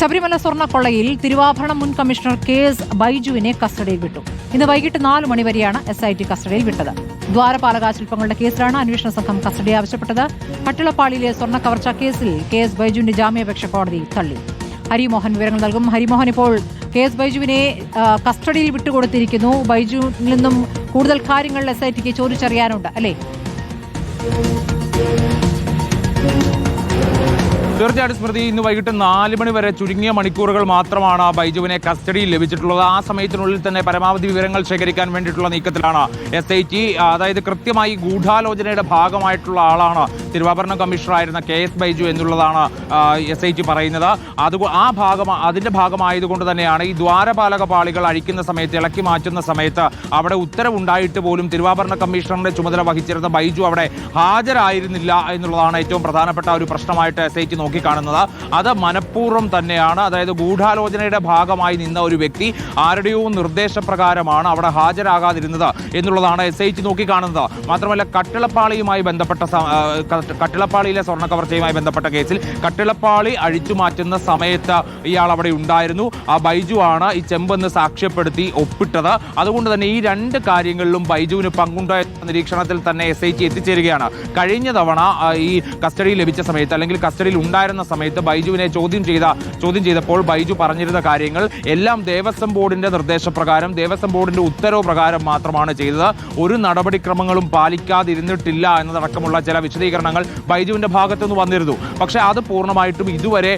ശബരിമല സ്വർണക്കൊള്ളയിൽ തിരുവാഭരണം മുൻ commissioner K S ബൈജുവിനെ കസ്റ്റഡിയിൽ വിട്ടു. ഇന്ന് വൈകിട്ട് നാല് മണിവരെയാണ് എസ് ഐ ടി കസ്റ്റഡിയിൽ വിട്ടത്. ദ്വാരപാലക ശില്പങ്ങളുടെ കേസിലാണ് അന്വേഷണ സംഘം കസ്റ്റഡി ആവശ്യപ്പെട്ടത്. കട്ടിളപ്പാളിയിലെ സ്വർണ കവർച്ചാ കേസിൽ കെ എസ് ബൈജുവിന്റെ ജാമ്യാപേക്ഷ കോടതി തള്ളി. ഹരിമോഹൻ വിവരങ്ങൾ നൽകും. ഹരിമോഹൻ ഇപ്പോൾ കെ എസ് ബൈജുവിനെ കസ്റ്റഡിയിൽ വിട്ടുകൊടുത്തിരിക്കുന്നു. ബൈജുവിൽ നിന്നും കൂടുതൽ കാര്യങ്ങൾ എസ് ഐ ടിക്ക് ചോദിച്ചറിയാനുണ്ട്. അല്ലേ? തീർച്ചയായിട്ടും സ്മൃതി ഇന്ന് വൈകിട്ട് നാല് മണി വരെ ചുരുങ്ങിയ മണിക്കൂറുകൾ മാത്രമാണ് ബൈജുവിനെ കസ്റ്റഡിയിൽ ലഭിച്ചിട്ടുള്ളത്. ആ സമയത്തിനുള്ളിൽ തന്നെ പരമാവധി വിവരങ്ങൾ ശേഖരിക്കാൻ വേണ്ടിയിട്ടുള്ള നീക്കത്തിലാണ് എസ് ഐ ടി അതായത് കൃത്യമായി ഗൂഢാലോചനയുടെ ഭാഗമായിട്ടുള്ള ആളാണ് തിരുവാഭരണ കമ്മീഷണറായിരുന്ന കെ എസ് ബൈജു എന്നുള്ളതാണ് എസ് ഐ ടി പറയുന്നത്. അത് ആ ഭാഗം അതിന്റെ ഭാഗമായതുകൊണ്ട് തന്നെയാണ് ഈ ദ്വാരപാലക പാളികൾ അഴിക്കുന്ന സമയത്ത് ഇളക്കി മാറ്റുന്ന സമയത്ത് അവിടെ ഉത്തരവുണ്ടായിട്ട് പോലും തിരുവാഭരണ കമ്മീഷണറുടെ ചുമതല വഹിച്ചിരുന്ന ബൈജു അവിടെ ഹാജരായിരുന്നില്ല എന്നുള്ളതാണ് ഏറ്റവും പ്രധാനപ്പെട്ട ഒരു പ്രശ്നമായിട്ട് എസ് ഐ ടി നോക്കിക്കാണുന്നത്. അത് മനഃപൂർവം തന്നെയാണ്. അതായത് ഗൂഢാലോചനയുടെ ഭാഗമായി നിന്ന ഒരു വ്യക്തി ആരുടെയോ നിർദ്ദേശപ്രകാരമാണ് അവിടെ ഹാജരാകാതിരുന്നത് എന്നുള്ളതാണ് എസ് ഐ ടി നോക്കിക്കാണുന്നത്. മാത്രമല്ല കട്ടിളപ്പാളിയുമായി ബന്ധപ്പെട്ട കട്ടിളപ്പാളിയിലെ സ്വർണ കവർച്ചയുമായി ബന്ധപ്പെട്ട കേസിൽ കട്ടിളപ്പാളി അഴിച്ചു മാറ്റുന്ന സമയത്ത് ഇയാൾ അവിടെ ഉണ്ടായിരുന്നു. ആ ബൈജു ആണ് ഈ ചെമ്പെന്ന് സാക്ഷ്യപ്പെടുത്തി ഒപ്പിട്ടത്. അതുകൊണ്ട് തന്നെ ഈ രണ്ട് കാര്യങ്ങളിലും ബൈജുവിന് പങ്കുണ്ടോ എന്ന നിരീക്ഷണത്തിൽ തന്നെ എസ് ഐ ടി എത്തിച്ചേരുകയാണ്. കഴിഞ്ഞ തവണ ഈ കസ്റ്റഡിയിൽ ലഭിച്ച സമയത്ത് അല്ലെങ്കിൽ കസ്റ്റഡിയിൽ ഉണ്ടായിരുന്ന സമയത്ത് ബൈജുവിനെ ചോദ്യം ചെയ്ത ചോദ്യം ചെയ്തപ്പോൾ ബൈജു പറഞ്ഞിരുന്ന കാര്യങ്ങൾ എല്ലാം ദേവസ്വം ബോർഡിന്റെ നിർദ്ദേശപ്രകാരം ദേവസ്വം ബോർഡിന്റെ ഉത്തരവ് പ്രകാരം മാത്രമാണ് ചെയ്തത്. ഒരു നടപടിക്രമങ്ങളും പാലിക്കാതിരുന്നിട്ടില്ല എന്നതടക്കമുള്ള ചില വിശദീകരണങ്ങൾ ബൈജുവിന്റെ ഭാഗത്തുനിന്ന് വന്നിരുന്നു. പക്ഷേ അത് പൂർണമായിട്ടും ഇതുവരെ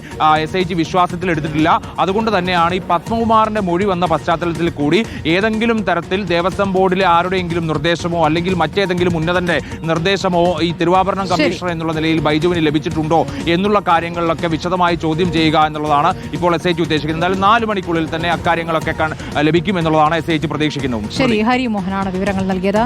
എസ് ഐ ജി വിശ്വാസത്തിൽ എടുത്തിട്ടില്ല. അതുകൊണ്ട് തന്നെയാണ് ഈ പത്മകുമാറിന്റെ മൊഴി വന്ന പശ്ചാത്തലത്തിൽ കൂടി ഏതെങ്കിലും തരത്തിൽ ദേവസ്വം ബോർഡിലെ ആരുടെയെങ്കിലും നിർദ്ദേശമോ അല്ലെങ്കിൽ മറ്റേതെങ്കിലും ഉന്നതന്റെ നിർദ്ദേശമോ ഈ തിരുവാഭരണം കമ്മീഷണർ എന്നുള്ള നിലയിൽ ബൈജുവിന് ലഭിച്ചിട്ടുണ്ടോ എന്നുള്ള കാര്യങ്ങളിലൊക്കെ വിശദമായി ചോദ്യം ചെയ്യുക എന്നുള്ളതാണ് ഇപ്പോൾ എസ് ഐ ടി ഉദ്ദേശിക്കുന്നത്. എന്തായാലും നാല് മണിക്കുള്ളിൽ തന്നെ അക്കാര്യങ്ങളൊക്കെ കൺ- ലഭിക്കും എന്നുള്ളതാണ് എസ് ഐ ടി പ്രതീക്ഷിക്കുന്നത് ശരി ഹരിമോഹനാണ് വിവരങ്ങൾ നൽകിയത്.